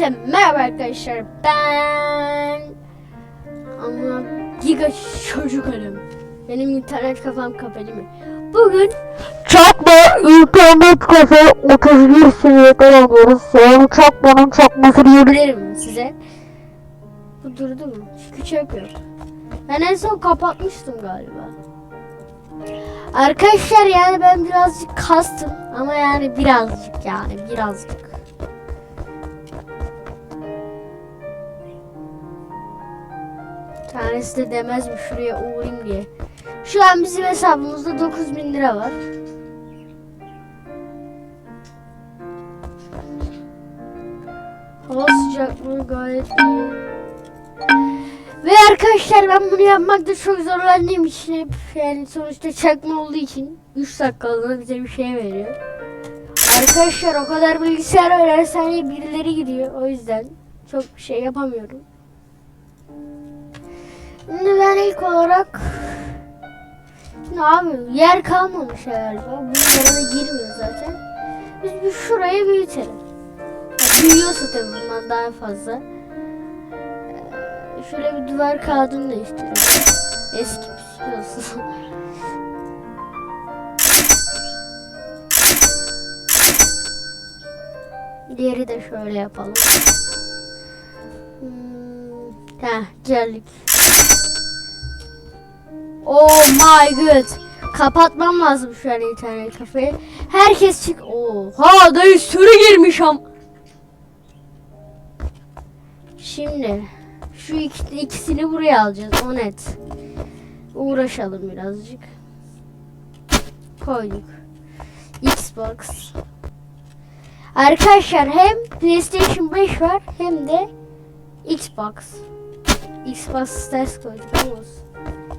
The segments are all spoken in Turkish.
Hepinize merhaba arkadaşlar. Ben ama giga çocuk adam. Benim internet kafam kapalı mı? Bugün Çakma internet kafe 31 seviyeden alıyoruz. Yani çakmanın çakması diyebiliriz. bilirim size. Bu durdu mu? Çünkü çöküyor. Ben en son kapatmıştım galiba. Arkadaşlar yani ben birazcık kastım ama yani birazcık yani birazcık. Tanesi de demez mi şuraya uğrayayım diye. Şu an bizim hesabımızda 9000 lira var. Hava sıcaklığı gayet iyi. Ve arkadaşlar ben bunu yapmakta çok zorlandığım için hep yani sonuçta çakma olduğu için 3 dakikalığına bize bir şey veriyor. Arkadaşlar o kadar bilgisayar saniye birileri gidiyor o yüzden çok bir şey yapamıyorum. Şimdi ben ilk olarak ne yapıyorum? Yer kalmamış galiba. Bunlara da girmiyor zaten. Biz bir şurayı büyütelim. Ya büyüyorsa tabii bundan daha fazla. Ee, Şöyle bir duvar kağıdını değiştirelim. Eski püsküyorsun. Diğeri de şöyle yapalım. Hmm, heh, geldik. Oh my god. Kapatmam lazım şu an internet kafeyi. Herkes çık. Oha dayı sürü girmiş am. Şimdi şu iki, ikisini buraya alacağız. O net. Uğraşalım birazcık. Koyduk. Xbox. Arkadaşlar hem PlayStation 5 var hem de Xbox. Xbox ters koyduk olsun.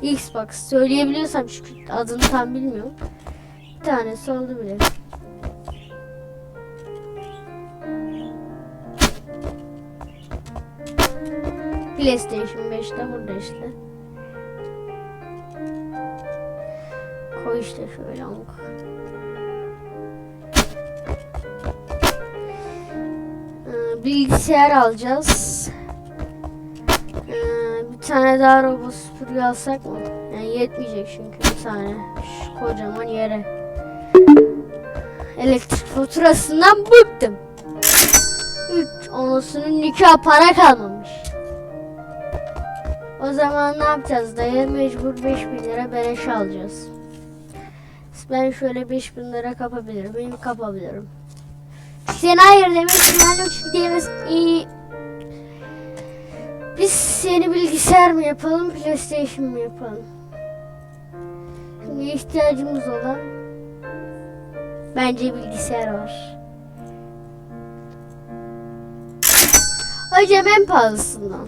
Xbox söyleyebiliyorsam çünkü adını tam bilmiyorum. Bir tanesi oldu bile. PlayStation 5 de burada işte. Koy işte şöyle amk. Ee, Bilgisayar alacağız. Tane daha robot süpürge alsak mı? Yani yetmeyecek çünkü bir tane. Şu kocaman yere. Elektrik faturasından bıktım. 3 onusunun nikah para kalmamış. O zaman ne yapacağız dayı? Mecbur 5000 lira beleş alacağız. Ben şöyle 5000 lira kapabilirim. Benim kapabilirim. Sen hayır demek ihtimali çünkü diyemez. İyi. Biz yeni bilgisayar mı yapalım, PlayStation mı yapalım? Şimdi ihtiyacımız olan bence bilgisayar var. Hocam en pahalısından.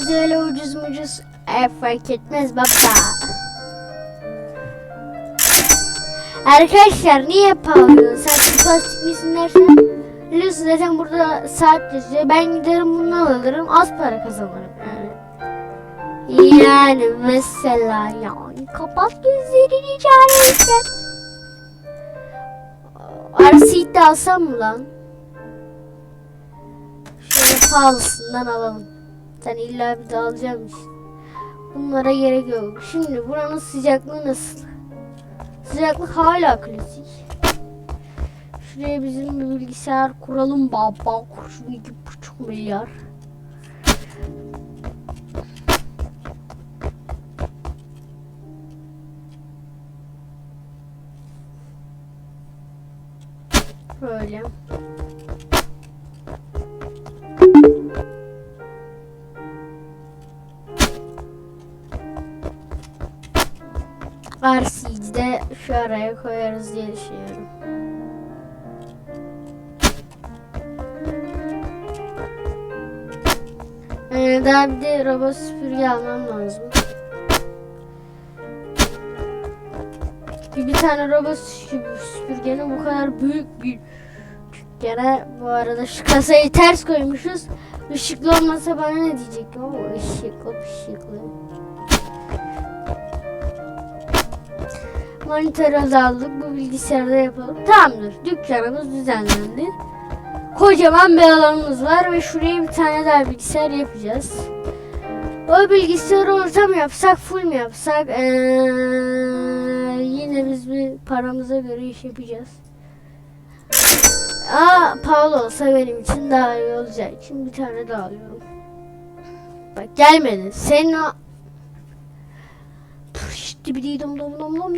Biz öyle ucuz mucuz e, fark etmez baba. Arkadaşlar niye pahalı? Sen plastik misin dersen biliyorsun zaten burada saat yazıyor. Ben giderim bundan alırım az para kazanırım yani. Yani mesela yani kapat gözlerini çağırırken. RC'yi de alsam mı lan? Şöyle pahalısından alalım. Sen illa bir de alacağım işte. Bunlara gerek yok. Şimdi buranın sıcaklığı nasıl? Sıcaklık hala klasik. Şuraya bizim bir bilgisayar kuralım baba. Kurşun iki buçuk milyar. Böyle. RC'yi de şu araya koyarız diye düşünüyorum. Daha bir de robot süpürge almam lazım. Bir, tane robot sü- süpürgenin bu kadar büyük bir dükkana bu arada şu kasayı ters koymuşuz. Işıklı olmasa bana ne diyecek? Oo ışıklı ışıklı. Monitör aldık. Bu bilgisayarda yapalım. Tamamdır. Dükkanımız düzenlendi. Kocaman bir alanımız var ve şuraya bir tane daha bilgisayar yapacağız. O bilgisayarı orta mı yapsak, full mu yapsak? Ee, yine biz bir paramıza göre iş yapacağız. Aa, pahalı olsa benim için daha iyi olacak için bir tane daha alıyorum. Bak gelmedi. Senin o... Pışt, bir dom dom dom dom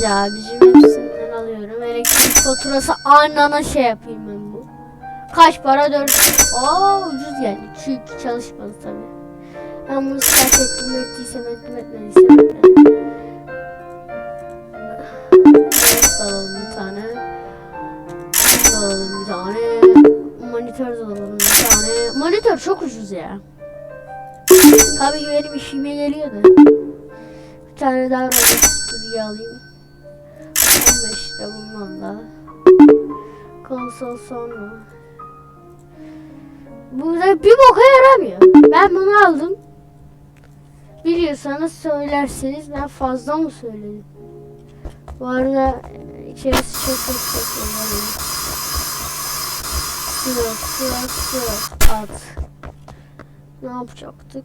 Hızlıca abicim hepsinden alıyorum. Elektrik faturası anana şey yapayım ben bu. Kaç para? 4. Oo ucuz geldi. Çünkü çalışmadı tabii. Ben bunu start ettim ettiysem ettim etmediysem. Evet alalım bir tane. Alalım bir tane. Monitör alalım bir tane. Monitör çok ucuz ya. Tabii benim işime geliyor da. Bir tane daha süpürge alayım. 15 lira bundan da. Konsol sonra. Bu da bir boka yaramıyor. Ben bunu aldım. Biliyorsanız söylerseniz ben fazla mı söyledim? Bu arada e, içerisi çok çok çok. Sıra sıra sıra at. Ne yapacaktık?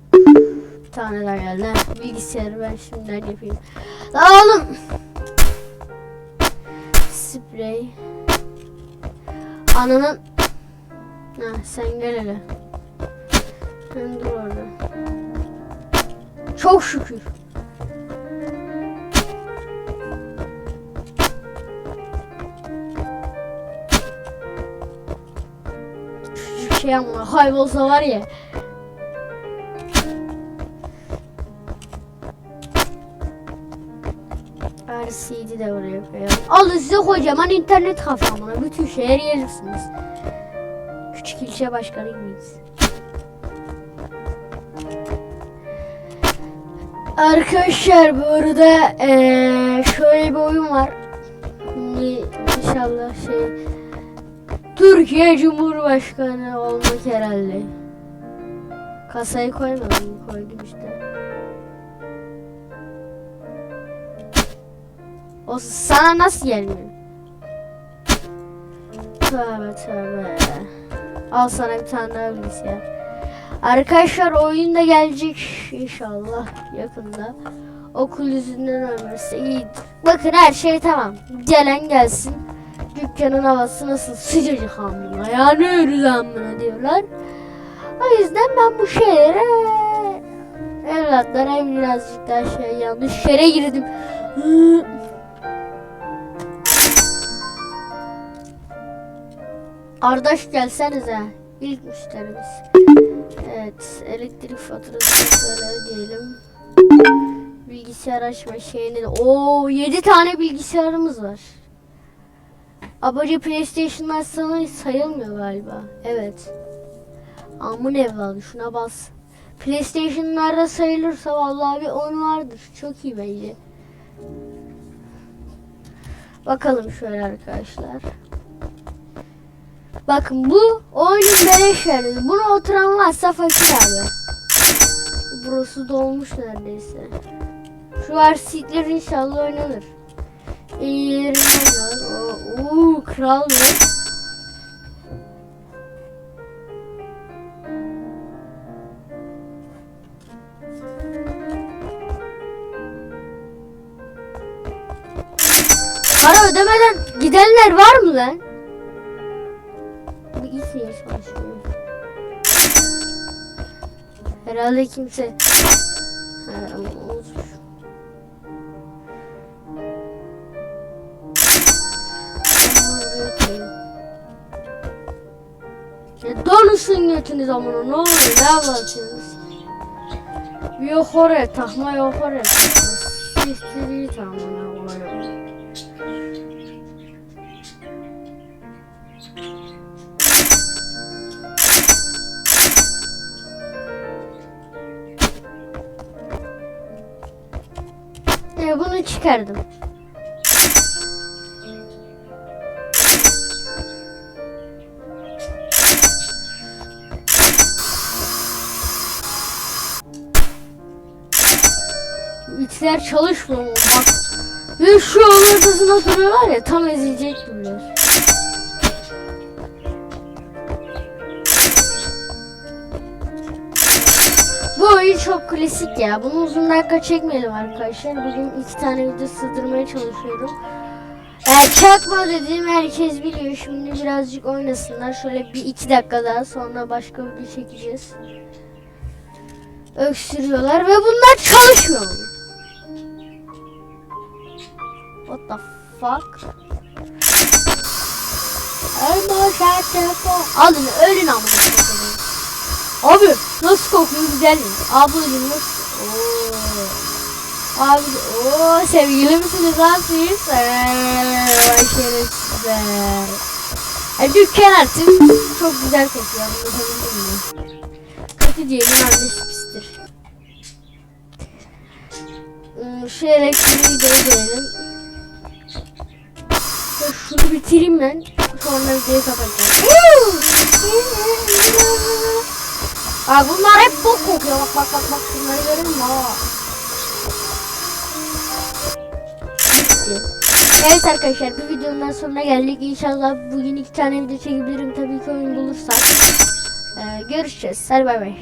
Bir tane daha geldi. Bilgisayarı ben şimdiden yapayım. La oğlum! Sprey. Ananın... Ha, sen gel hele. Sen dur orada. Çok şükür. Şu şey ama kaybolsa var ya. RCD de oraya koyalım. Alın size kocaman internet kafe. Bütün şehir gelirsiniz. Küçük ilçe başkanı gibiyiz. Arkadaşlar bu arada eee, şöyle bir oyun var. Şimdi İnşallah şey Türkiye Cumhurbaşkanı olmak herhalde. Kasayı koymadım koydum işte. O sana nasıl gelmiyor? Tövbe tövbe. Al sana bir tane daha. Arkadaşlar oyun da gelecek inşallah yakında. Okul yüzünden ölmesi iyi. Bakın her şey tamam. Gelen gelsin. Dükkanın havası nasıl sıcacık amına. Ya ne amına diyorlar. O yüzden ben bu şeylere evlatlara birazcık daha şey yanlış yere girdim. Ardaş gelsenize. İlk müşterimiz. Evet, elektrik faturasını şöyle ödeyelim. Bilgisayar açma şeyini de. Oo, 7 tane bilgisayarımız var. Abaca PlayStation'lar sana sayılmıyor galiba. Evet. Amın evladı şuna bas. PlayStation'larda sayılırsa vallahi bir 10 vardır. Çok iyi bence. Bakalım şöyle arkadaşlar. Bakın bu oyunun beleş verdi. Buna oturan varsa fakir abi. Burası dolmuş neredeyse. Şu RC'ler inşallah oynanır. İyi yerinden var. Oo, kral mı? Para ödemeden gidenler var mı lan? Herhalde kimse. Buraya koyayım. Ya donuşun götünüz amına ne oluyor ne yapıyorsunuz? Yok oraya takma yok oraya takma. Siftiri tamamına koyalım. Bunu çıkardım. İçler çalışmıyor? Bak. Ve şu yolun ortasında oturuyorlar ya tam ezilecek gibiler. Bu oyun çok klasik ya. Bunu uzun dakika çekmeyelim arkadaşlar. Bugün iki tane video sığdırmaya çalışıyorum. Yani çakma dediğim herkes biliyor. Şimdi birazcık oynasınlar. Şöyle bir iki dakika daha sonra başka bir video çekeceğiz. Öksürüyorlar ve bunlar çalışmıyor? What the fuck? Elma şartı Alın ölün amına. Abi nasıl kokuyor güzel mi? Ablacım nasıl? Oo. Abi o sevgili misiniz lan siz? Eee, şerefsizler. E, dükkan artık çok güzel kokuyor. Kötü diyenin annesi pistir. Şu elektriği de ödeyelim. Şunu bitireyim ben. Sonra videoyu kapatacağım. Aa, bunlar hep bok kokuyor. Bak bak bak bak şunları görün mü? Evet arkadaşlar bir videonun sonuna geldik. İnşallah bugün iki tane video çekebilirim tabii ki oyun bulursak. Ee, görüşeceğiz. Hadi bay bay.